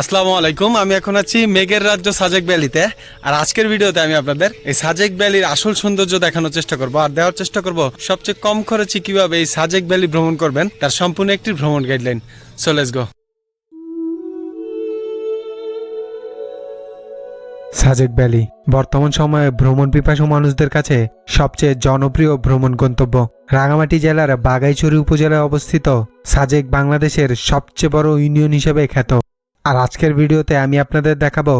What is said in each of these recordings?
আসসালামু আলাইকুম, আমি এখন আছি মেঘের রাজ্য সাজেক ভ্যালিতে। আর আজকের ভিডিওতে আমি আপনাদের এই সাজেক ভ্যালির আসল সৌন্দর্য দেখানোর চেষ্টা করব আর দেওয়ার চেষ্টা করব সবচেয়ে কম খরচে কীভাবে এই সাজেক ভ্যালি ভ্রমণ করবেন, তার সম্পূর্ণ একটি ভ্রমণ guideline so let's go Sajek valley, বর্তমান সময়ে ভ্রমণ পিপাসু মানুষদের কাছে সবচেয়ে জনপ্রিয় ভ্রমণ গন্তব্য। রাঙামাটি জেলার বাগাইছড়ি উপজেলায় অবস্থিত সাজেক বাংলাদেশের সবচেয়ে বড় ইউনিয়ন হিসেবে খ্যাত। আর আজকের ভিডিওতে আমি আপনাদের দেখাবো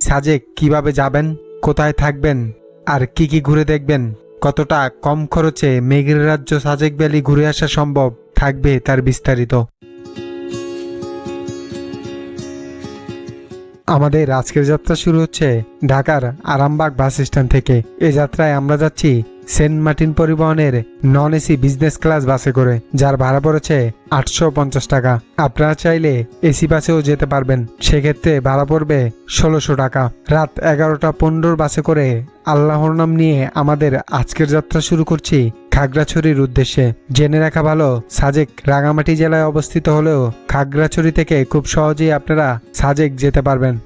সাজেক কীভাবে যাবেন, কোথায় থাকবেন, আর কি কি ঘুরে দেখবেন, কতটা কম খরচে মেঘের রাজ্য সাজেক ভ্যালি ঘুরে আসা সম্ভব থাকবে তার বিস্তারিত। আমাদের আজকের যাত্রা শুরু হচ্ছে ঢাকার আরামবাগ বাস স্ট্যান্ড থেকে। এ যাত্রায় আমরা যাচ্ছি সেন্ট মার্টিন পরিবহনের নন এসি বিজনেস ক্লাস বাসে করে, যার ভাড়া পড়েছে আটশো পঞ্চাশ টাকা। আপনারা চাইলে এসি বাসেও যেতে পারবেন। সেক্ষেত্রে ভাড়া পড়বে ষোলোশো টাকা। রাত এগারোটা পনেরোর বাসে করে আল্লাহর নাম নিয়ে আমাদের আজকের যাত্রা শুরু করছি খাগড়াছড়ির উদ্দেশ্যে। জেনে রাখা ভালো, সাজেক রাঙামাটি জেলায় অবস্থিত হলেও খাগড়াছড়ি থেকে খুব সহজেই আপনারা সাজেক যেতে পারবেন।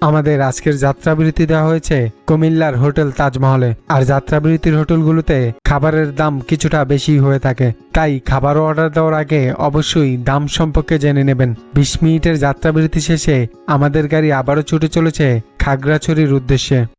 আমাদের আজকের যাত্রাবিরতি দেওয়া হয়েছে কুমিল্লার হোটেল তাজমহলে। আর যাত্রাবিরতির হোটেলগুলোতে খাবারের দাম কিছুটা বেশি হয়ে থাকে। তাই খাবার অর্ডার দেওয়ার আগে অবশ্যই দাম সম্পর্কে জেনে নেবেন। বিশ মিনিটের যাত্রাবিরতি শেষে আমাদের গাড়ি আবারও ছুটে চলেছে খাগড়াছড়ির উদ্দেশ্যে।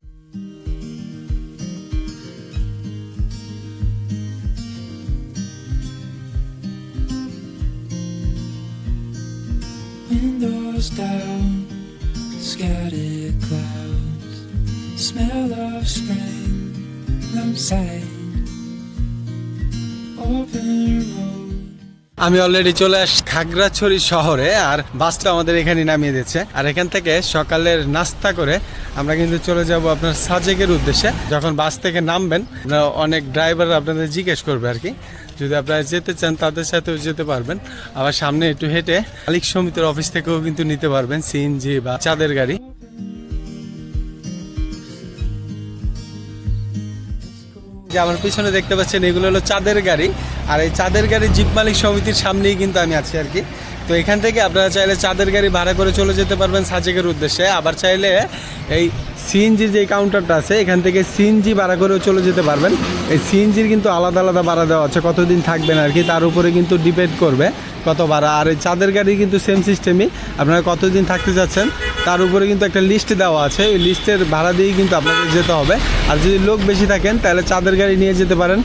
আমি অলরেডি চলে আসছি খাগড়াছড়ি শহরে, আর বাসটা আমাদের এখানে নামিয়ে দিচ্ছে আর এখান থেকে সকালের নাস্তা করে আমরা কিন্তু চলে যাব আপনার সাজেকের উদ্দেশ্যে। যখন বাস থেকে নামবেন অনেক ড্রাইভার আপনাদের জিজ্ঞেস করবে আর কি। যদি আপনারা যেতে চান, তাদের সাথেও যেতে পারবেন। আবার সামনে একটু হেঁটে মালিক সমিতির অফিস থেকেও কিন্তু নিতে পারবেন সিএনজি বা চাঁদের গাড়ি। যে আমার পিছনে দেখতে পাচ্ছেন, এগুলো হলো চাঁদের গাড়ি। আর এই চাঁদের গাড়ি জিপ মালিক সমিতির সামনেই কিন্তু আমি আছি আর কি। তো এখান থেকে আপনারা চাইলে চাঁদের গাড়ি ভাড়া করে চলে যেতে পারবেন সাজেকের উদ্দেশ্যে। আবার চাইলে এই সিএনজির যে কাউন্টারটা আছে, এখান থেকে সিএনজি ভাড়া করেও চলে যেতে পারবেন। এই সিএনজির কিন্তু আলাদা আলাদা ভাড়া দেওয়া আছে, কতদিন থাকবেন আর কি, তার উপরে কিন্তু ডিপেন্ড করবে কত ভাড়া। আর এই চাঁদের গাড়ি কিন্তু সেম সিস্টেমই আপনারা কতদিন থাকতে চাচ্ছেন? তার উপরে কিন্তু একটা লিস্ট দেওয়া আছে। ওই লিস্টের ভাড়া দিয়েই কিন্তু আপনাদের যেতে হবে। আর যদি লোক বেশি থাকেন, তাহলে চাঁদের গাড়ি নিয়ে যেতে পারেন।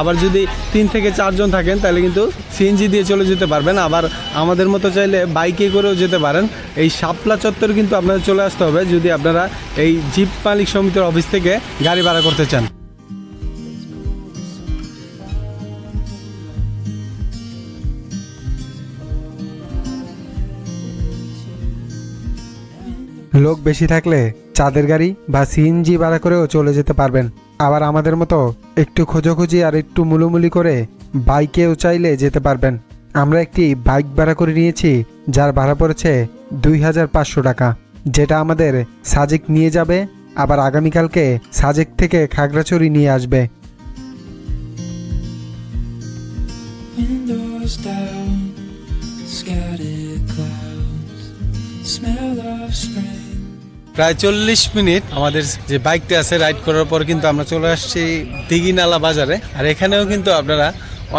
আবার যদি তিন থেকে চারজন থাকেন, তাহলে কিন্তু সিএনজি দিয়ে চলে যেতে পারবেন। আবার আমাদের মতো চাইলে বাইকে করেও যেতে পারেন। এই শাপলা চত্বর কিন্তু আপনাদের চলে আসতে হবে। যদি আপনারা এই জিপ মালিক সমিতির অফিস থেকে গাড়ি ভাড়া করতে চান। লোক বেশি থাকলে চাঁদের গাড়ি বা সিএনজি ভাড়া করেও চলে যেতে পারবেন। আবার আমাদের মতো একটু খোঁজাখুঁজি আর একটু মুলোমুলি করে বাইকেও চাইলে যেতে পারবেন। আমরা একটি বাইক ভাড়া করে নিয়েছি, যার ভাড়া পড়েছে দুই হাজার পাঁচশো টাকা। যেটা আমাদের সাজেক নিয়ে যাবে, আবার আগামীকালকে সাজেক থেকে খাগড়াছড়ি নিয়ে আসবে। Smell of spring. প্রায় চল্লিশ মিনিট আমাদের যে বাইকটা আছে রাইড করার পর কিন্তু আমরা চলে আসছি দিঘিনালা বাজারে। আর এখানেও কিন্তু আপনারা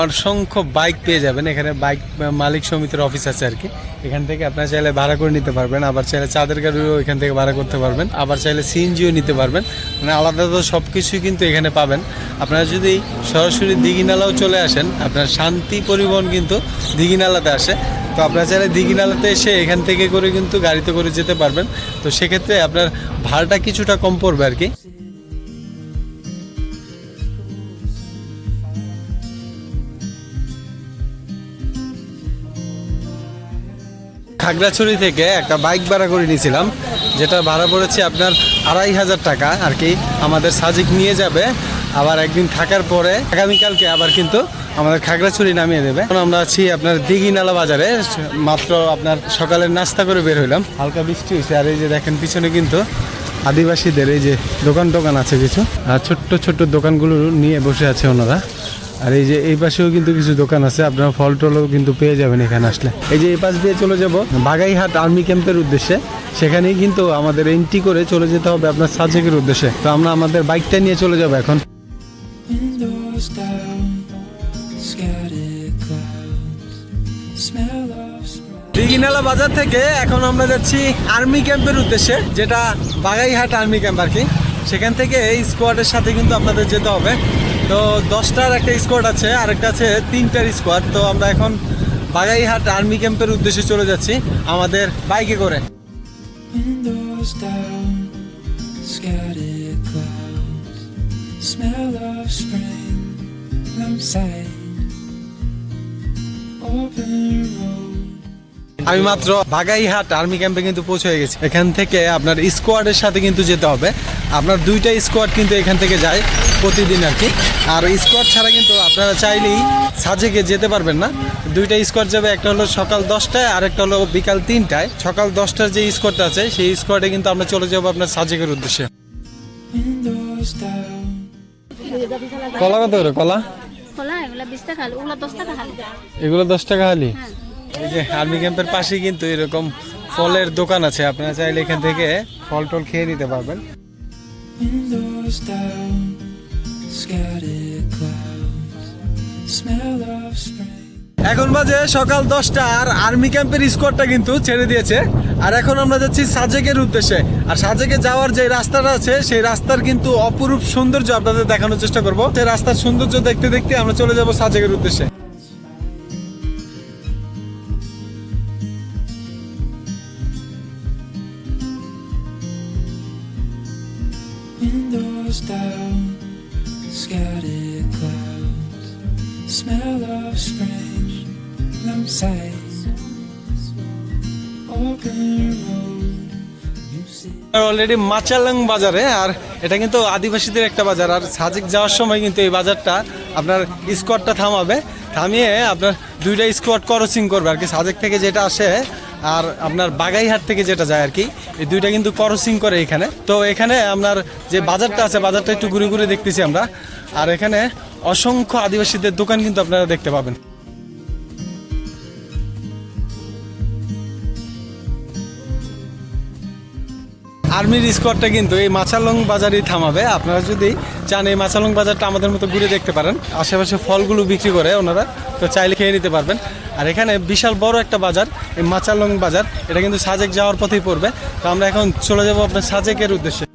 অসংখ্য বাইক পেয়ে যাবেন। এখানে বাইক মালিক সমিতির অফিস আছে আর কি। এখান থেকে আপনারা চাইলে ভাড়া করে নিতে পারবেন। আবার চাইলে চাঁদের গাড়িও এখান থেকে ভাড়া করতে পারবেন। আবার চাইলে সিএনজিও নিতে পারবেন। মানে আলাদা তো সব কিছুই কিন্তু এখানে পাবেন। আপনারা যদি সরাসরি দিঘিনালাও চলে আসেন, আপনার শান্তি পরিবহন কিন্তু দিঘিনালাতে আসে। তো আপনারা চাইলে দিঘিনালাতে এসে এখান থেকে করে কিন্তু গাড়িতে করে যেতে পারবেন। তো সেক্ষেত্রে আপনার ভাড়াটা কিছুটা কম পড়বে আর কি। খাগড়াছড়ি থেকে একটা বাইক ভাড়া করে নিয়েছিলাম, যেটা ভাড়া পড়েছে আপনার আড়াই হাজার টাকা আর কি। আমাদের সাজিক নিয়ে যাবে আবার একদিন থাকার পরে আগামীকালকে আবার কিন্তু আমাদের খাগড়াছড়ি নামিয়ে দেবে। এখন আমরা আছি আপনার দিঘিনালা বাজারে, মাত্র আপনার সকালের নাস্তা করে বের হইলাম। হালকা বৃষ্টি হয়েছে আর এই যে দেখেন পিছনে কিন্তু আদিবাসীদের এই যে দোকান টোকান আছে কিছু, আর ছোট্ট ছোট্ট দোকানগুলো নিয়ে বসে আছে ওনারা। আর এই যে এই পাশেও কিন্তু কিছু দোকান আছে, আপনারা ফল টলও কিন্তু পেয়ে যাবেন এখানে আসলে। এই যে এই পাশ দিয়ে চলে যাব, বাগাইহাট আর্মি ক্যাম্পের উদ্দেশ্যে। সেখানেই কিন্তু আমাদের এন্ট্রি করে চলে যেতে হবে আপনার সাজেকের উদ্দেশ্যে। তো আমরা আমাদের বাইকটা নিয়ে চলে যাব এখন। দিঘিনালা বাজার থেকে এখন আমরা যাচ্ছি আর্মি ক্যাম্পের উদ্দেশ্যে, যেটা বাগাইহাট আর্মি ক্যাম্প আর কি সেখান থেকে এই স্কোয়াডের সাথে কিন্তু আপনাদের যেতে হবে তো দশটার একটা স্কোয়াড আছে আর একটা আছে তিনটার স্কোয়াড তো আমরা এখন বাগাইহাট আর্মি ক্যাম্পের উদ্দেশ্যে চলে যাচ্ছি আমাদের বাইকে করে. Open road. আমি মাত্র বাগাইহাট আর্মি ক্যাম্পে কিন্তু পৌঁছে গেছি। এখান থেকে আপনার স্কোয়াডের সাথে কিন্তু যেতে হবে। আপনার দুইটা স্কোয়াড কিন্তু এখান থেকে যায় প্রতিদিন আর কি। আর স্কোয়াড ছাড়া কিন্তু আপনারা চাইলেই সাজেকে যেতে পারবেন না। দুইটা স্কোয়াড যাবে একটা হলো সকাল দশটায় আর একটা হলো বিকাল তিনটায়। সকাল দশটার যে স্কোয়াডটা আছে সেই স্কোয়াডে কিন্তু আমরা চলে যাব আপনার সাজেকের উদ্দেশ্যে। কলা কত করে কলা? এগুলো দশ টাকা হালি। এই যে আর্মি ক্যাম্পের পাশেই কিন্তু এরকম ফলের দোকান আছে, আপনারা চাইলে এখান থেকে ফল টল খেয়ে নিতে পারবেন. এখন বাজে সকাল দশটা, আর আর্মি ক্যাম্পের স্কোয়াডটা কিন্তু ছেড়ে দিয়েছে। আর এখন আমরা যাচ্ছি সাজেকের উদ্দেশ্যে। আর সাজেকে যাওয়ার যে রাস্তাটা আছে, সেই রাস্তার কিন্তু অপরূপ সৌন্দর্য আপনাদের দেখানোর চেষ্টা করব। সেই রাস্তার সৌন্দর্য দেখতে দেখতে আমরা চলে যাব সাজেকের উদ্দেশ্যে। Windows down, scattered clouds, smell of strange spring outside. Open road, already Machalang বাজারে আর এটা কিন্তু আদিবাসীদের একটা বাজার। আর সাজেক যাওয়ার সময় কিন্তু এই বাজারটা আপনার স্কোয়াডটা থামাবে। থামিয়ে আপনার দুইটা স্কোয়াড ক্রসিং করবে। আর কি সাজেক থেকে যেটা আসে আর আপনার বাগাইহাট থেকে যেটা যায় আর কি, এই দুইটা কিন্তু ক্রসিং করে এখানে। তো এখানে আপনার যে বাজারটা আছে, বাজারটা একটু ঘুরে ঘুরে দেখতেছি আমরা। আর এখানে অসংখ্য আদিবাসীদের দোকান কিন্তু আপনারা দেখতে পাবেন। আর্মির স্কোয়াডটা কিন্তু এই মাছালং বাজারেই থামাবে। আপনারা যদি চান এই মাছালং বাজারটা আমাদের মতো ঘুরে দেখতে পারেন। আশেপাশে ফলগুলো বিক্রি করে ওনারা, তো চাইলে খেয়ে নিতে পারবেন। আর এখানে বিশাল বড় একটা বাজার, এই মাচালং বাজার। এটা কিন্তু সাজেক যাওয়ার পথেই পড়বে। তো আমরা এখন চলে যাব আপনার সাজেকের উদ্দেশ্যে।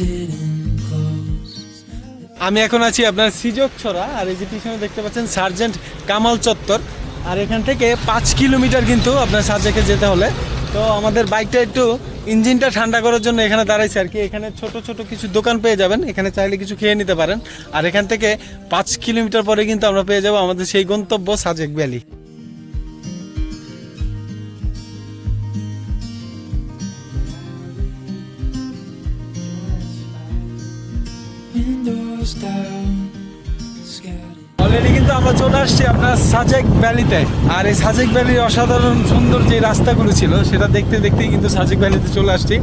Sitting আমি এখন আছি আপনার সিজক ছড়া আর এই যে পিছনে দেখতে পাচ্ছেন সার্জেন্ট কামাল চত্বর। আর এখান থেকে পাঁচ কিলোমিটার কিন্তু আপনার সার্জেকে যেতে হলে। তো আমাদের বাইকটা একটু ইঞ্জিনটা ঠান্ডা করার জন্য এখানে দাঁড়াইছে আর কি। এখানে ছোট ছোট কিছু দোকান পেয়ে যাবেন, এখানে চাইলে কিছু খেয়ে নিতে পারেন। আর এখান থেকে পাঁচ কিলোমিটার পরে কিন্তু আমরা পেয়ে যাব আমাদের সেই গন্তব্য সাজেক ভ্যালি। অলরেডি কিন্তু আমরা চলে আসছি আপনার সাজেক ভ্যালিতে আর এই সাজেক ভ্যালির অসাধারণ সুন্দর যে রাস্তাগুলো ছিল, সেটা দেখতে দেখতেই কিন্তু সাজেক ভ্যালিতে চলে আসছি।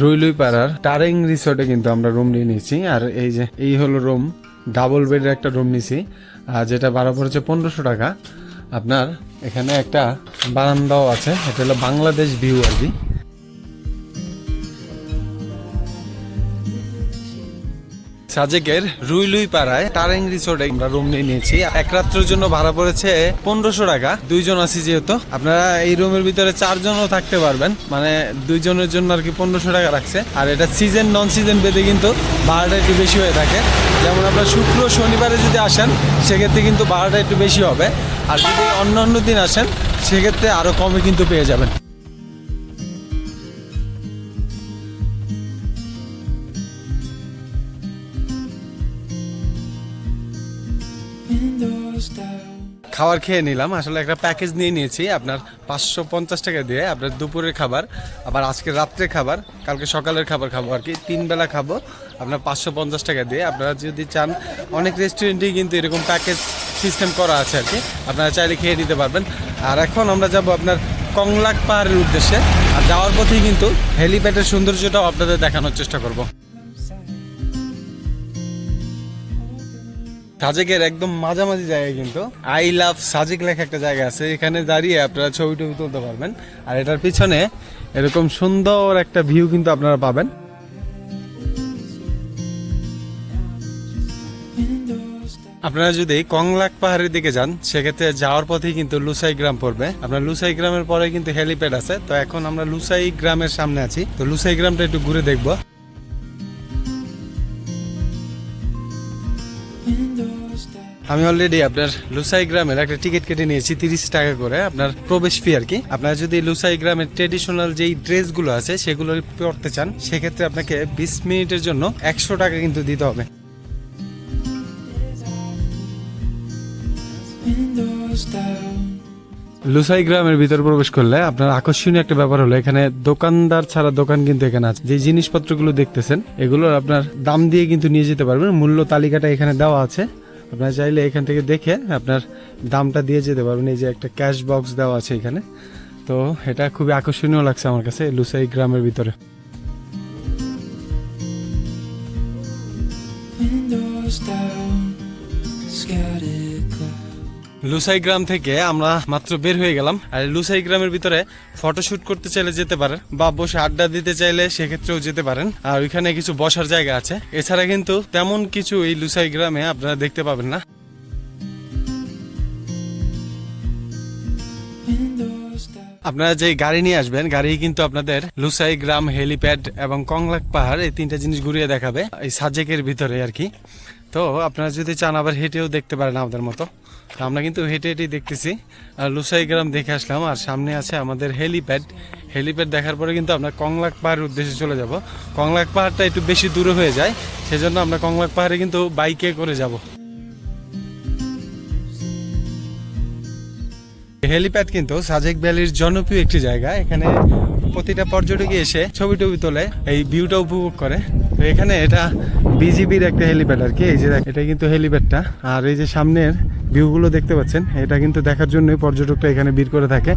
রুইলুই পাড়ার টারিং রিসোর্টে কিন্তু আমরা রুম নিয়ে নিয়েছি। আর এই যে, এই হলো রুম ডাবল বেডের একটা রুম নিয়েছি। আর যেটা ভাড়া পড়েছে পনেরোশো টাকা। আপনার এখানে একটা বারান্দাও আছে, এটা হলো বাংলাদেশ ভিউ আর কি। সাজেকের রুইলুই পাড়ায় টারেং রিসোর্টে আমরা রুম নিয়ে নিয়েছি। এক রাত্রের জন্য ভাড়া পড়েছে পনেরোশো টাকা। দুইজন আছি যেহেতু। আপনারা এই রুমের ভিতরে চারজনও থাকতে পারবেন। মানে দুইজনের জন্য আর কি পনেরোশো টাকা রাখছে। আর এটা সিজন নন সিজন বেঁধে কিন্তু ভাড়াটা একটু বেশি হয়ে থাকে। যেমন আপনার শুক্র, শনিবারে যদি আসেন, সেক্ষেত্রে কিন্তু ভাড়াটা একটু বেশি হবে। আর যদি অন্য অন্য দিন আসেন, সেক্ষেত্রে আরও কমে কিন্তু পেয়ে যাবেন। খাবার খেয়ে নিলাম। আসলে একটা প্যাকেজ নিয়ে নিয়েছি, আপনার পাঁচশো পঞ্চাশ টাকা দিয়ে, আপনার দুপুরের খাবার, আবার আজকে রাত্রে খাবার, কালকে সকালের খাবার খাব আর কি, তিন বেলা খাব। আপনার পাঁচশো পঞ্চাশ টাকা দিয়ে, আপনারা যদি চান, অনেক রেস্টুরেন্টেই কিন্তু এরকম প্যাকেজ সিস্টেম করা আছে আর কি, আপনারা চাইলে খেয়ে নিতে পারবেন। আর এখন আমরা যাব আপনার কংলাক পাহাড়ের উদ্দেশ্যে, আর যাওয়ার পথেই কিন্তু হেলিপ্যাডের সৌন্দর্যটাও আপনাদের দেখানোর চেষ্টা করব। সাজেকের একদম মাঝামাঝি জায়গায় কিন্তু আই লাভ সাজেক লেখা একটা জায়গা আছে। এখানে দাঁড়িয়ে আপনারা ছবি টবি তুলতে পারবেন। আর এটার পিছনে এরকম সুন্দর একটা ভিউ কিন্তু আপনারা পাবেন। আপনারা যদি কংলাক পাহাড়ের দিকে যান, সেক্ষেত্রে যাওয়ার পথেই কিন্তু লুসাই গ্রাম পড়বে। আপনার লুসাই গ্রামের পরে কিন্তু হেলিপ্যাড আছে। তো এখন আমরা লুসাই গ্রামের সামনে আছি। তো লুসাই গ্রামটা একটু ঘুরে দেখব। আমি অলরেডি আপনার লুসাই গ্রামের একটা টিকিট কেটে নিয়েছি, তিরিশ টাকা করে, আপনার প্রবেশ ফি আর কি। আপনারা যদি লুসাই গ্রামের ট্রেডিশনাল যেই ড্রেসগুলো আছে, সেগুলো পরতে চান, সেক্ষেত্রে আপনাকে বিশ মিনিটের জন্য একশো টাকা কিন্তু দিতে হবে। লুসাই গ্রামের ভিতর প্রবেশ করলে আপনার আকর্ষণীয় একটা ব্যাপার হলো, এখানে দোকানদার ছাড়া দোকান কিন্তু এখানে আছে। যে জিনিসপত্রগুলো দেখতেছেন, এগুলোর আপনার দাম দিয়ে কিন্তু নিয়ে যেতে পারবেন। মূল্য তালিকাটা এখানে দেওয়া আছে। আপনারা চাইলে এখান থেকে দেখে আপনার দামটা দিয়ে যেতে পারবেন। এই যে একটা ক্যাশ বক্স দেওয়া আছে এখানে। তো এটা খুবই আকর্ষণীয় লাগছে আমার কাছে, লুসাই গ্রামের ভিতরে। লুসাই গ্রাম থেকে আমরা মাত্র বের হয়ে গেলাম। আর লুসাই গ্রামের ভিতরে ফটোশুট করতে চাইলে যেতে পারেন বা বসে আড্ডা দিতে চাইলে সেক্ষেত্রেও যেতে পারেন। আর ওইখানে কিছু বসার জায়গা আছে। এছাড়া কিন্তু তেমন কিছু এই লুসাই গ্রামে আপনারা দেখতে পাবেন না। আপনারা যে গাড়ি নিয়ে আসবেন, গাড়ি কিন্তু আপনাদের লুসাই গ্রাম হেলিপ্যাড এবং কংলাক পাহাড় এই তিনটা জিনিস ঘুরিয়ে দেখাবে। এই সাজেকের ভিতরে আর কি। তো আপনারা যদি চান আবার হেঁটেও দেখতে পারেন আমাদের মতো। আমরা কিন্তু হেঁটে হেঁটেই দেখতেছি। আর লুসাই গ্রাম দেখে আসলাম, আর সামনে আছে আমাদের হেলিপ্যাড। হেলিপ্যাড দেখার পরে কিন্তু আমরা কংলাক পাহাড়ের উদ্দেশ্যে চলে যাব। কংলাক পাহাড়টা একটু বেশি দূরে হয়ে যায়, সেজন্য আমরা কংলাক পাহাড়ে কিন্তু বাইকে করে যাব। হেলিপ্যাড কিন্তু সাজেক ভ্যালির জনপ্রিয় একটি জায়গা। এখানে প্রতিটা পর্যটক এসে ছবি টবি তোলে, এই ভিউটা উপভোগ করে। তো এখানে এটা বিজিবির একটা হেলিপ্যাড আর কি, এই যে এটা কিন্তু হেলিপ্যাডটা। আর এই যে সামনের ভিউগুলো দেখতে পাচ্ছেন, এটা কিন্তু দেখার জন্যই পর্যটকরা এখানে ভিড় করে থাকে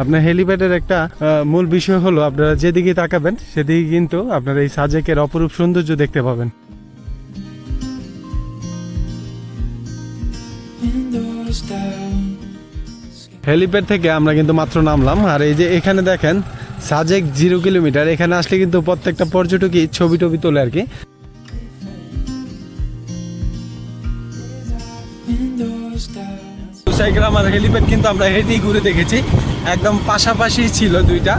আপনার হেলিপ্যাডের একটা মূল বিষয় হলো, আপনারা যেদিকে তাকাবেন, সেদিকে কিন্তু আপনারা এই সাজেকের অপরূপ সৌন্দর্য দেখতে পাবেন হেলিপ্যাড থেকে আমরা কিন্তু মাত্র নামলাম, আর এই যে এখানে দেখেন, সাজেক জিরো কিলোমিটার, এখানে আসলে কিন্তু প্রত্যেকটা পর্যটকই ছবি টবি তোলে আর কি. সাইগ্রাম আর হেলিপ্যাড কিন্তু আমরা হেঁটেই ঘুরে দেখেছি। একদম পাশাপাশি ছিল দুইটা,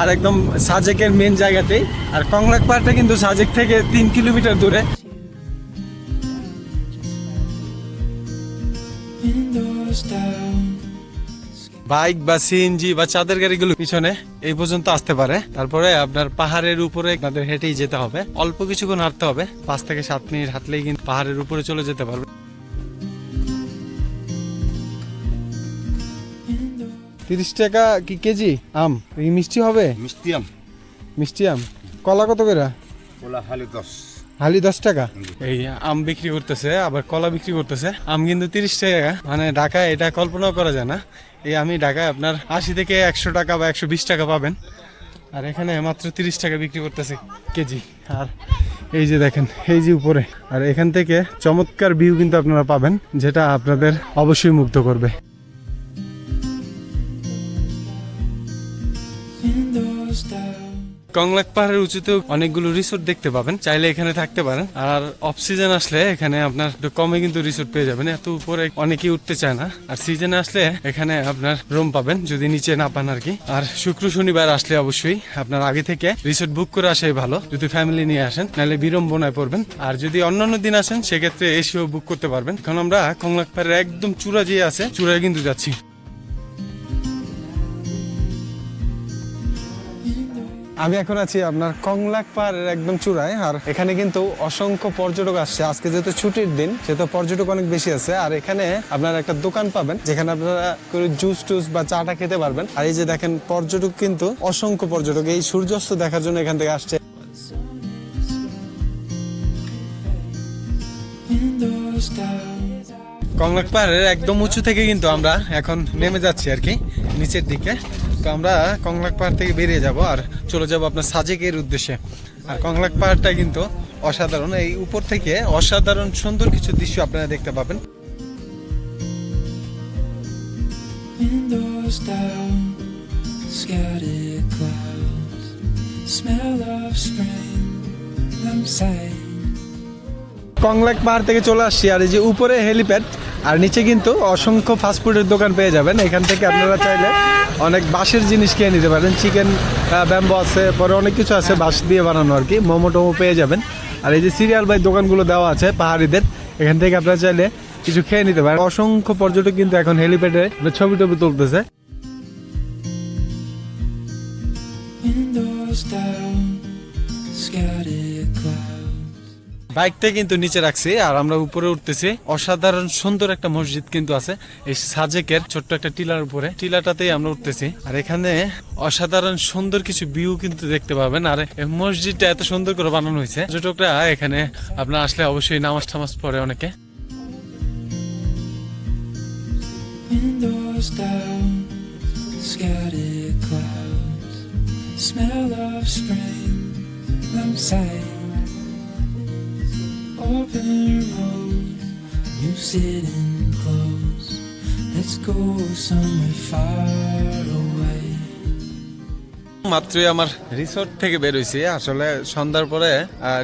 আর একদম সাজেকের মেন জায়গাতেই আর কংলাক পাহাড়টা কিন্তু সাজেক থেকে তিন কিলোমিটার দূরে। বাইক বা সিএনজি বা চাঁদের গাড়িগুলো পিছনে এই পর্যন্ত আসতে পারে। তারপরে আপনার পাহাড়ের উপরে আপনাদের হেঁটেই যেতে হবে। অল্প কিছুক্ষণ হাঁটতে হবে। পাঁচ থেকে সাত মিনিট হাঁটলেই কিন্তু পাহাড়ের উপরে চলে যেতে পারবে। তিরিশ টাকা কি কেজি? আম। এই মিষ্টি হবে? মিষ্টি আম। মিষ্টি আম। কলা কত করে? ওলা হালি দশ। হালি দশ টাকা? এই আম বিক্রি করতেছে আবার কলা বিক্রি করতেছে। আম কিন্তু তিরিশ টাকা। মানে ঢাকায় এটা কল্পনাও করা যায় না। এই আমি ঢাকায় আপনার আশি থেকে একশো টাকা বা একশো বিশ টাকা পাবেন। আর এখানে মাত্র তিরিশ টাকা বিক্রি করতেছে কেজি। আর এই যে দেখেন এই যে উপরে। আর এখান থেকে চমৎকার ভিউ কিন্তু আপনারা পাবেন যেটা আপনাদের অবশ্যই মুগ্ধ করবে। কংলাক পাহাড়ের উঁচুতে অনেকগুলো রিসোর্ট দেখতে পাবেন। চাইলে এখানে থাকতে পারেন। আর অফ সিজন আসলে এখানে আপনার একটু কমে কিন্তু রিসোর্ট পেয়ে যাবেন। এত উপরে অনেকেই উঠতে চায় না। আর সিজনে আসলে এখানে আপনার রুম পাবেন, যদি নিচে না পান আর কি। আর শুক্র শনিবার আসলে অবশ্যই আপনার আগে থেকে রিসোর্ট বুক করে আসাই ভালো, যদি ফ্যামিলি নিয়ে আসেন। নাহলে বিড়ম্বনায় পড়বেন। আর যদি অন্যান্য দিন আসেন, সেক্ষেত্রে এসেও বুক করতে পারবেন। কারণ আমরা কংলাক পাহাড়ের একদম চূড়া যে আছে, চূড়ায় কিন্তু যাচ্ছি। আমি এখন আছি আপনার কংলাক পাহাড়ের একদম চূড়ায়, আর এখানে কিন্তু অসংখ্য পর্যটক আসছে। আজকে যেহেতু ছুটির দিন, সেহেতু পর্যটক অনেক বেশি আছে। আর এখানে আপনার একটা দোকান পাবেন, যেখানে আপনারা জুস টুস বা চাটা খেতে পারবেন। আর এই যে দেখেন, পর্যটক কিন্তু অসংখ্য পর্যটক। এই সূর্যাস্ত দেখার জন্য এখান থেকে আসছে। কংলাক পাহাড়ের একদম উঁচু থেকে কিন্তু আমরা এখন নেমে যাচ্ছি আর কি, নিচের দিকে। তো আমরা কংলাক পাহাড় থেকে বেরিয়ে যাব আর চলে যাব আপনার সাজেকের উদ্দেশ্যে। আর কংলাক পাহাড়টা কিন্তু অসাধারণ। এই উপর থেকে অসাধারণ সুন্দর কিছু দৃশ্য আপনারা দেখতে পাবেন. কংলাক পাহাড় থেকে চলে আসছি আর এই যে উপরে হেলিপ্যাড আর নিচে কিন্তু অসংখ্য ফাস্টফুডের দোকান পেয়ে যাবেন। এখান থেকে আপনারা চাইলে অনেক বাঁশের জিনিস খেয়ে নিতে পারেন। চিকেন ব্যাম্বো আছে, পরে অনেক কিছু আছে বাঁশ দিয়ে বানানো আর কি। মোমো টোমো পেয়ে যাবেন। আর এই যে সিরিয়াল বাই দোকানগুলো দেওয়া আছে, পাহাড়িদের, এখান থেকে আপনারা চাইলে কিছু খেয়ে নিতে পারেন। অসংখ্য পর্যটক কিন্তু এখন হেলিপ্যাডে ছবি টবি তুলতেছে। বাইকটা কিন্তু নিচে রাখছি আর আমরা উপরে উঠতেছি অসাধারণ সুন্দর একটা মসজিদ কিন্তু আছে এই সাজেকের ছোট্ট একটা টিলার উপরে টিলাটাতেই আমরা উঠতেছি আর এখানে অসাধারণ সুন্দর কিছু ভিউ কিন্তু দেখতে পাবেন আর মসজিদটা এত সুন্দর করে বানানো হয়েছে পর্যটকরা এখানে আপনার আসলে অবশ্যই নামাজ টামাজ পড়ে অনেকে. Smell of spring. Outside. Open road. You sitting close. Let's go somewhere far away. মাত্রই আমার রিসোর্ট থেকে বের হয়েছি আসলে সন্ধ্যার পরে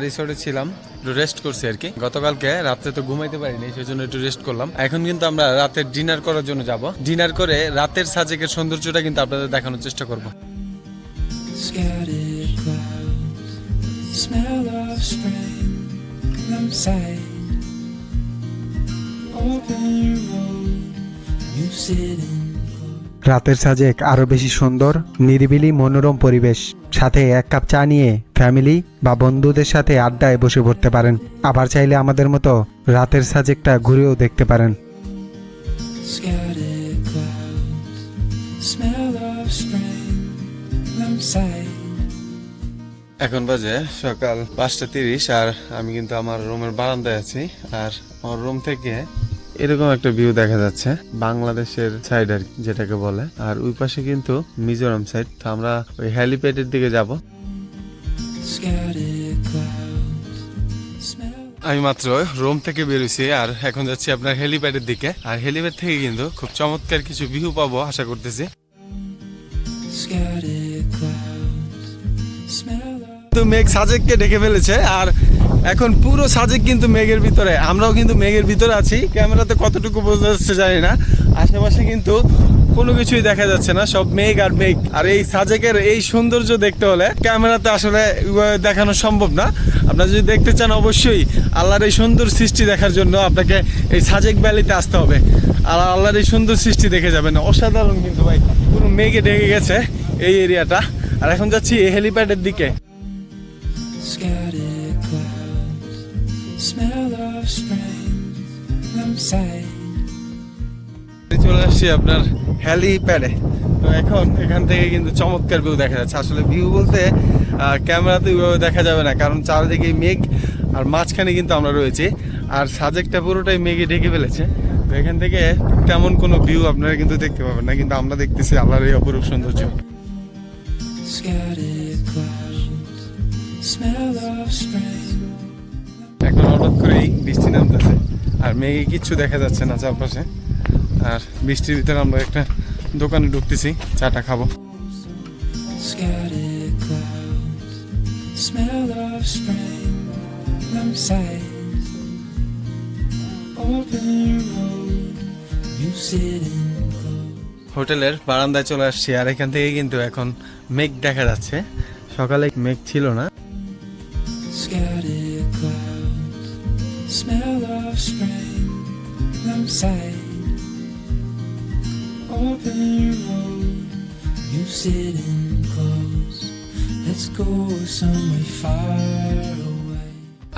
রিসোর্টে ছিলাম একটু রেস্ট করছি আর কি গতকালকে রাত্রে তো ঘুমাইতে পারিনি সেই জন্য একটু রেস্ট করলাম এখন কিন্তু আমরা রাতের ডিনার করার জন্য যাব ডিনার করে রাতের সাজেকের সৌন্দর্যটা কিন্তু আপনাদের দেখানোর চেষ্টা করব. Smell of spring. রাতের সাজেক আরও বেশি সুন্দর, নিরিবিলি, মনোরম পরিবেশ সাথে এক কাপ চা নিয়ে ফ্যামিলি বা বন্ধুদের সাথে আড্ডায় বসে পড়তে পারেন আবার চাইলে আমাদের মতো রাতের সাজেকটা ঘুরেও দেখতে পারেন. Smell of spring. Outside. এখন বাজে সকাল পাঁচটা তিরিশ আর আমি কিন্তু আমার রুমের বারান্দায় আছি। আর আমার রুম থেকে এরকম একটা ভিউ দেখা যাচ্ছে, বাংলাদেশের সাইড আর যেটাকে বলে। আর ওই পাশে কিন্তু মিজোরাম সাইড তো আমরা ওই হ্যালিপ্যাডের দিকে যাব। আমি মাত্র রোম থেকে বেরোছি আর এখন যাচ্ছি আপনার হেলিপ্যাডের দিকে। আর হেলিপ্যাড থেকে কিন্তু খুব চমৎকার কিছু ভিউ পাবো, আশা করতেছি। মেঘ সাজেককে ঢেকে ফেলেছে, আর এখন পুরো সাজেক কিন্তু মেঘের ভিতরে। আমরাও কিন্তু মেঘের ভিতরে আছি, ক্যামেরাতে কতটুকু বোঝা যাচ্ছে জানি না। আশেপাশে কিন্তু কোনো কিছুই দেখা যাচ্ছে না, সব মেঘ আর মেঘ। আর এই সাজেকের এই সৌন্দর্য দেখতে হলে ক্যামেরাতে আসলে দেখানো সম্ভব না। আপনারা যদি দেখতে চান, অবশ্যই আল্লাহর এই সুন্দর সৃষ্টি দেখার জন্য আপনাকে এই সাজেক ভ্যালিতে আসতে হবে। আর আল্লাহর এই সুন্দর সৃষ্টি দেখে যাবেন। অসাধারণ কিন্তু ভাই, পুরো মেঘে ঢেকে গেছে এই এরিয়াটা আর এখন যাচ্ছি হেলিপ্যাডের দিকে. চলে আসছি আপনার হ্যালিপ্যাডে তো এখন এখান থেকে কিন্তু চমৎকার ভিউ দেখা যাচ্ছে। আসলে ভিউ বলতে ক্যামেরাতে ওইভাবে দেখা যাবে না কারণ চারিদিকে মেঘ আর মাঝখানে কিন্তু আমরা রয়েছি। আর সাজেকটা পুরোটাই মেঘে ঢেকে ফেলেছে। তো এখান থেকে তেমন কোনো ভিউ আপনারা কিন্তু দেখতে পাবেন না কিন্তু আমরা দেখতেছি আল্লাহর এই অপরূপ সৌন্দর্য। এখন হঠাৎ করেই বৃষ্টি নামতেছে আর মেঘে কিচ্ছু দেখা যাচ্ছে না চারপাশে আর বৃষ্টির ভিতরে আমরা একটা দোকানে ঢুকতেছি চাটা খাব. Smell of spring. Outside. Open road. You sitting close. হোটেলের বারান্দায় চলে আসছি আর এখান থেকে কিন্তু এখন মেঘ দেখা যাচ্ছে। সকালে মেঘ ছিল না।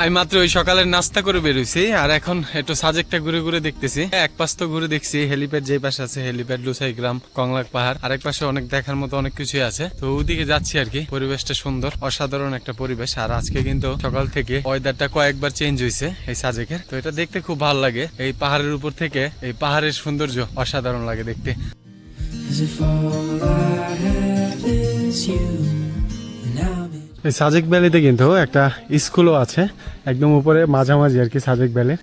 আমি মাত্র ওই সকালের নাস্তা করে বেরোইছি, আর এখন একটু সাজেকটা ঘুরে ঘুরে দেখতেছি। এক পাশ তো ঘুরে দেখছি, হেলিপ্যাড যে পাশে আছে, হেলিপ্যাড, লুসাই গ্রাম কংলাক পাহাড়, আরেক পাশে অনেক দেখার মতো অনেক কিছুই আছে। তো ওদিকে যাচ্ছি আর কি, পরিবেশটা সুন্দর, অসাধারণ একটা পরিবেশ। আর আজকে কিন্তু সকাল থেকে ওয়েদারটা কয়েকবার চেঞ্জ হয়েছে এই সাজেকের। তো এটা দেখতে খুব ভালো লাগে, এই পাহাড়ের উপর থেকে এই পাহাড়ের সৌন্দর্য অসাধারণ লাগে দেখতে। If all I have is you. এই সাজেক ভ্যালিতে কিন্তু একটা স্কুলও আছে একদম উপরে মাঝামাঝি আর কি সাজেক ভ্যালি।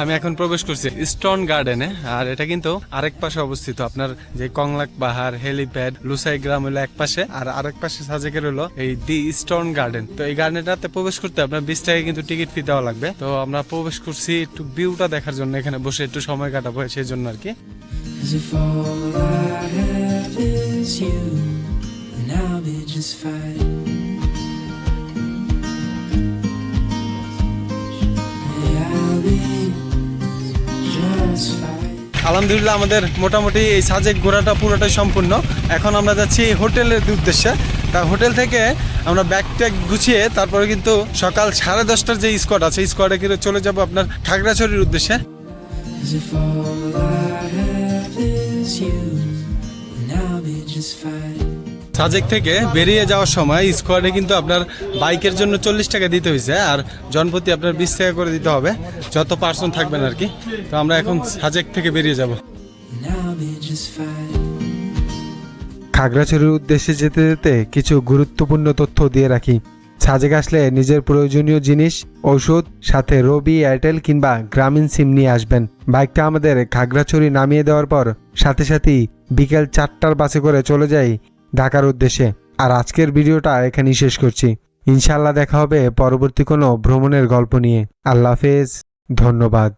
আমি এখন প্রবেশ করছি স্টোন গার্ডেনে আর এটা কিন্তু আরেক পাশে অবস্থিত। আপনার যে কংলাক পাহাড় হেলিপ্যাড লুসাই গ্রাম হলো এক পাশে আর আরেক পাশে সাজেকের হলো এই দি স্টোন গার্ডেন। তো এই গার্ডেনটাতে প্রবেশ করতে আপনার বিশ টাকা কিন্তু টিকিট ফি দেওয়া লাগবে। তো আমরা প্রবেশ করছি একটু ভিউটা দেখার জন্য এখানে বসে একটু সময় কাটাবো সেই জন্য আর কি। You, I'll be just fine. আলহামদুলিল্লাহ, আমাদের মোটামুটি এই সাজেক ঘোরাটা পুরোটাই সম্পূর্ণ। এখন আমরা যাচ্ছি হোটেলের উদ্দেশ্যে। তা হোটেল থেকে আমরা ব্যাগ ট্যাগ গুছিয়ে তারপরে কিন্তু সকাল সাড়ে দশটার যে স্কোয়াড আছে স্কোয়াডে কিন্তু চলে যাব আপনার খাগড়াছড়ির উদ্দেশ্যে। Just fine. সাজেক থেকে বেরিয়ে যাওয়ার সময় স্কোয়াডে কিন্তু আপনার বাইকের জন্য চল্লিশ টাকা দিতে হয়েছে, আর জনপ্রতি আপনার বিশ টাকা করে দিতে হবে, যত পার্সন থাকবেন আর কি। তো আমরা এখন সাজেক থেকে বেরিয়ে যাব. খাগড়াছড়ির উদ্দেশ্যে যেতে যেতে কিছু গুরুত্বপূর্ণ তথ্য দিয়ে রাখি। সাজেক আসলে নিজের প্রয়োজনীয় জিনিস, ঔষধ, সাথে রবি, এয়ারটেল কিংবা গ্রামীণ সিম নিয়ে আসবেন। বাইকটা আমাদের খাগড়াছড়ি নামিয়ে দেওয়ার পর সাথে সাথেই বিকেল চারটার বাসে করে চলে যাই ঢাকার উদ্দেশ্যে। আর আজকের ভিডিওটা এখানেই শেষ করছি। ইনশাল্লাহ দেখা হবে পরবর্তী কোনো ভ্রমণের গল্প নিয়ে। আল্লাহ হাফেজ। ধন্যবাদ।